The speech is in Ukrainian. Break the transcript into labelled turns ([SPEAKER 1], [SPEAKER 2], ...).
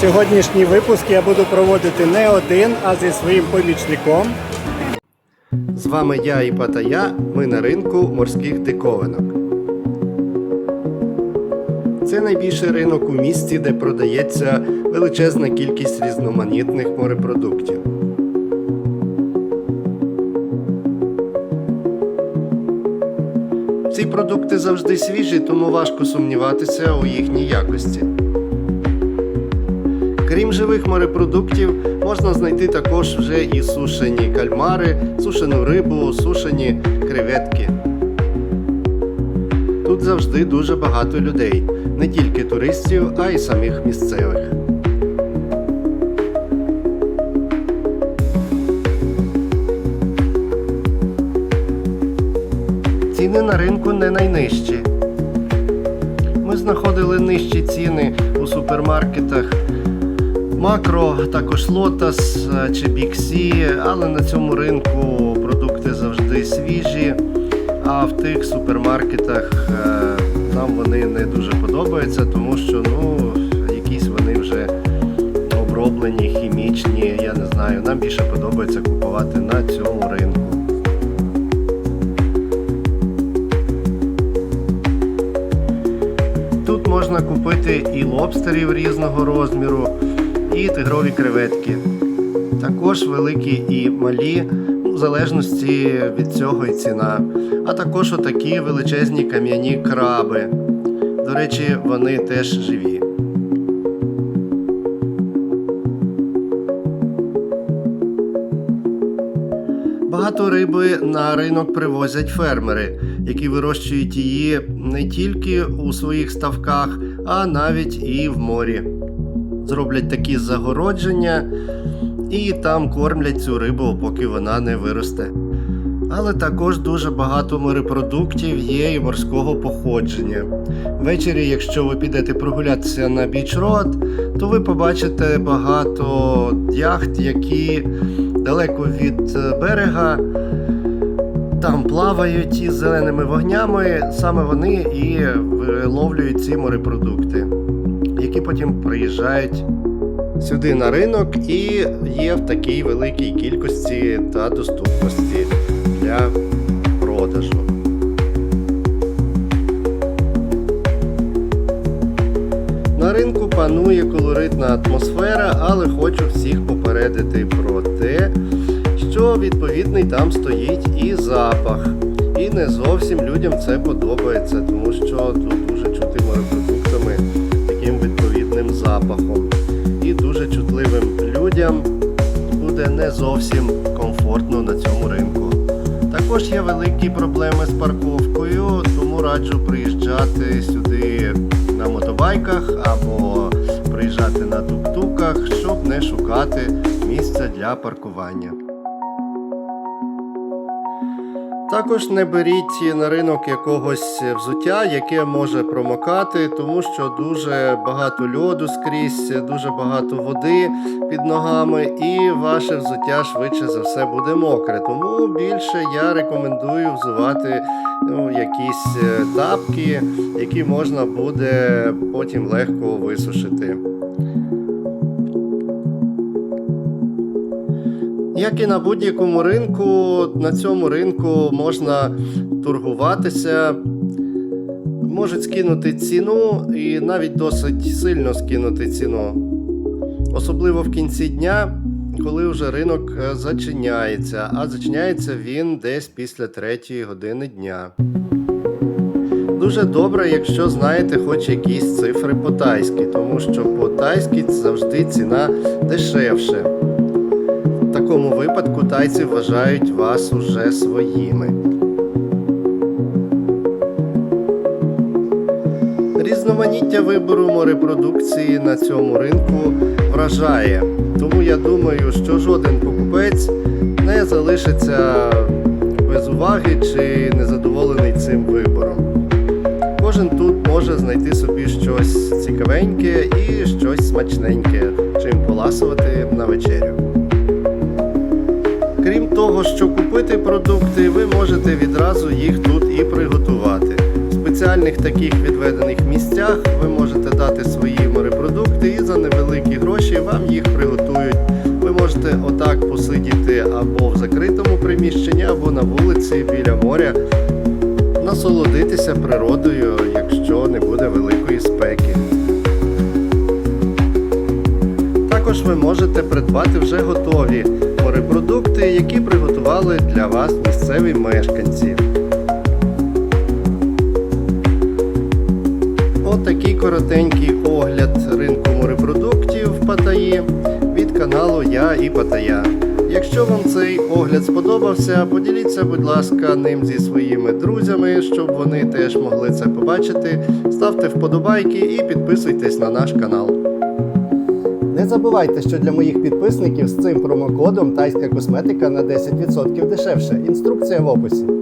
[SPEAKER 1] Сьогоднішній випуск я буду проводити не один, а зі своїм помічником.
[SPEAKER 2] З вами я і Патая. Ми на ринку морських диковинок. Це найбільший ринок у місті, де продається величезна кількість різноманітних морепродуктів. Ці продукти завжди свіжі, тому важко сумніватися у їхній якості. Крім живих морепродуктів, можна знайти також вже і сушені кальмари, сушену рибу, сушені креветки. Тут завжди дуже багато людей, не тільки туристів, а й самих місцевих. Ціни на ринку не найнижчі. Ми знаходили нижчі ціни у супермаркетах Макро, також Лотас чи Біксі, але на цьому ринку продукти завжди свіжі. А в тих супермаркетах е, нам вони не дуже подобаються, тому що ну, якісь вони вже оброблені, хімічні. Я не знаю. Нам більше подобається купувати на цьому ринку. Тут можна купити і лобстерів різного розміру, і тигрові креветки. Також великі і малі, ну, в залежності від цього і ціна. А також отакі величезні кам'яні краби. До речі, вони теж живі. Багато риби на ринок привозять фермери, які вирощують її не тільки у своїх ставках, а навіть і в морі. Зроблять такі загородження і там кормлять цю рибу, поки вона не виросте. Але також дуже багато морепродуктів є і морського походження. Ввечері, якщо ви підете прогулятися на біч-род, то ви побачите багато яхт, які далеко від е, берега там плавають із зеленими вогнями. Саме вони і виловлюють ці морепродукти, які потім приїжджають сюди на ринок і є в такій великій кількості та доступності для продажу. На ринку панує колоритна атмосфера, але хочу всіх попередити про те, що відповідний там стоїть і запах. І не зовсім людям це подобається, тому що тут не зовсім комфортно на цьому ринку. Також є великі проблеми з парковкою, тому раджу приїжджати сюди на мотобайках або приїжджати на тук-туках, щоб не шукати місця для паркування. Також не беріть на ринок якогось взуття, яке може промокати, тому що дуже багато льоду скрізь, дуже багато води під ногами, і ваше взуття швидше за все буде мокре. Тому більше я рекомендую взувати ну, якісь е, тапки, які можна буде потім легко висушити. Як і на будь-якому ринку, на цьому ринку можна торгуватися, можуть скинути ціну і навіть досить сильно скинути ціну. Особливо в кінці дня, коли вже ринок е, зачиняється, а зачиняється він десь після 3 години дня. Дуже добре, якщо знаєте хоч якісь цифри по-тайськи, тому що по-тайськи завжди ціна дешевше. Такому випадку тайці вважають вас уже своїми. Різноманіття вибору морепродукції на цьому ринку вражає. Тому я думаю, що жоден покупець не залишиться без уваги чи незадоволений цим вибором. Кожен тут може знайти собі щось цікавеньке і щось смачненьке, чим поласувати на вечерю. Того, що купити продукти, ви можете відразу їх тут і приготувати. В спеціальних таких відведених місцях ви можете дати свої морепродукти і за невеликі гроші вам їх приготують. Ви можете отак посидіти або в закритому приміщенні, або на вулиці біля моря, насолодитися природою, якщо не буде великої спеки. Також ви можете придбати вже готові морепродукти, які приготували для вас місцеві мешканці. Отакий коротенький огляд ринку морепродуктів в Паттайі від каналу Я і Паттайя. Якщо вам цей огляд сподобався, поділіться, будь ласка, ним зі своїми друзями, щоб вони теж могли це побачити. Ставте вподобайки і підписуйтесь на наш канал.
[SPEAKER 1] Не забувайте, що для моїх підписників з цим промокодом тайська косметика на 10% дешевше. Інструкція в описі.